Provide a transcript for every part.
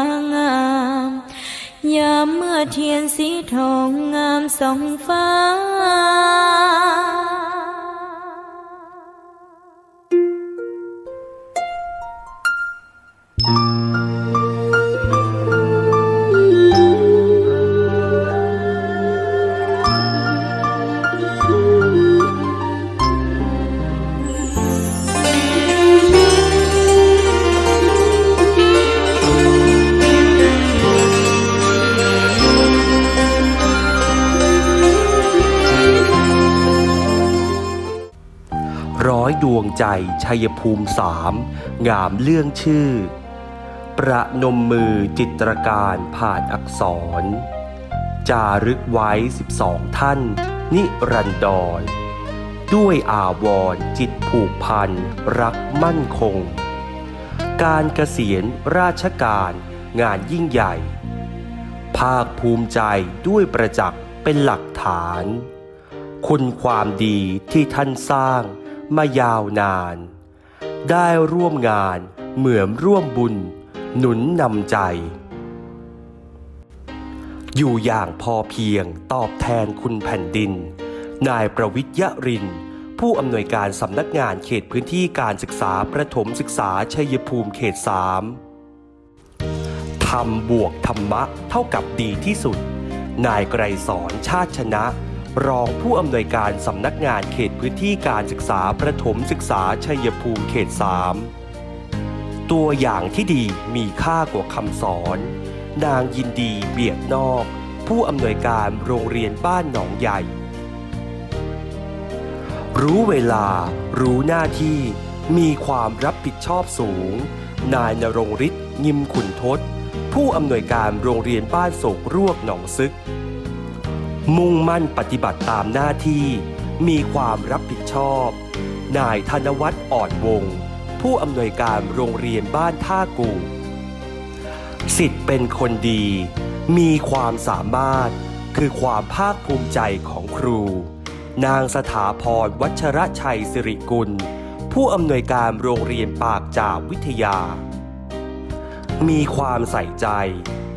างาม ยามเมื่อเทียนสีทองงามสองฟ้า อยดวงใจชัยภูมิสามงามเรื่องชื่อ ประนมมือจิตรการผ่านอักษร จารึกไว้สิบสองท่าน นิรันดร ด้วยอาวรจิตผูกพัน รักมั่นคง การเกษียณราชการงานยิ่งใหญ่ ภาคภูมิใจด้วยประจักษ์เป็นหลักฐาน คุณความดีที่ท่านสร้าง มายาวนาน ได้ร่วมงานเหมือนร่วมบุญ หนุนนำใจ อยู่อย่างพอเพียงตอบแทนคุณแผ่นดิน นายประวิทยริน ผู้อำนวยการสำนักงานเขตพื้นที่การศึกษาประถมศึกษาชัยภูมิเขตสามทำบวกธรรมะเท่ากับดีที่สุด นายไกรสอนชาติชนะ รองผู้อำนวยการสำนักงานเขตพื้นที่การศึกษาประถมศึกษาชัยภูมิเขตสามตัวอย่างที่ดีมีค่ากว่าคำสอน นางยินดีเบียดนอก ผู้อำนวยการโรงเรียนบ้านหนองใหญ่ รู้เวลา รู้หน้าที่ มีความรับผิดชอบสูง นายนรงฤทธิ์งิมขุนทศ ผู้อำนวยการโรงเรียนบ้านโศกรวกหนองซึก มุ่งมั่นปฏิบัติตามหน้าที่ มีความรับผิดชอบ นายธนวัฒน์อ่อนวง ผู้อำนวยการโรงเรียนบ้านท่ากูสิทธิ์เป็นคนดี มีความสามารถ คือความภาคภูมิใจของครู นางสถาพรวัชรชัยสิริกุล ผู้อำนวยการโรงเรียนปากจากวิทยา มีความใส่ใจ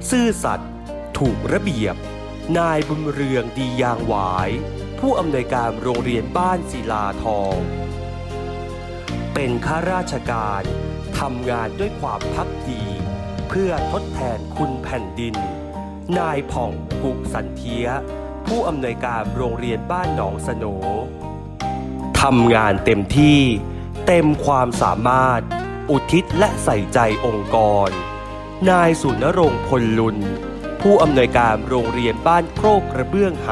ซื่อสัตย์ถูกระเบียบ นายบุญเรืองดียางหวาย ผู้อำนวยการโรงเรียนบ้านศิลาทอง เป็นข้าราชการทำงานด้วยความพักดี เพื่อทดแทนคุณแผ่นดิน นายผ่องกุกสันเทีย ผู้อำนวยการโรงเรียนบ้านหนองสโนทำงานเต็มที่ เต็มความสามารถ อุทิศและใส่ใจองค์กร นายสุนรงพลลุน ผู้อำนวยการโรงเรียนบ้านโครกกระเบื้องไห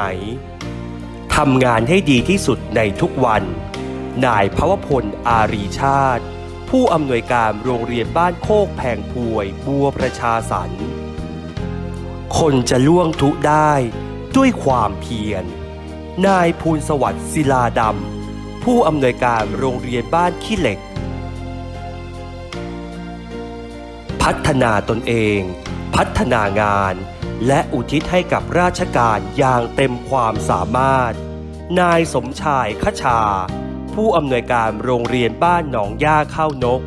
ทำงานให้ดีที่สุดในทุกวัน นายพวพลอารีชาติ ผู้อำนวยการโรงเรียนบ้านโคกแพงพวยบัวประชาสรรคนจะล่วงทุได้ด้วยความเพียร นายภูลสวัสดิ์ศิลาดำ ผู้อำนวยการโรงเรียนบ้านขี้เหล็ก พัฒนาตนเอง พัฒนางาน และอุทิศให้กับราชการอย่างเต็มความสามารถ นายสมชายขชา ผู้อำนวยการโรงเรียนบ้านหนองย่าเข้านก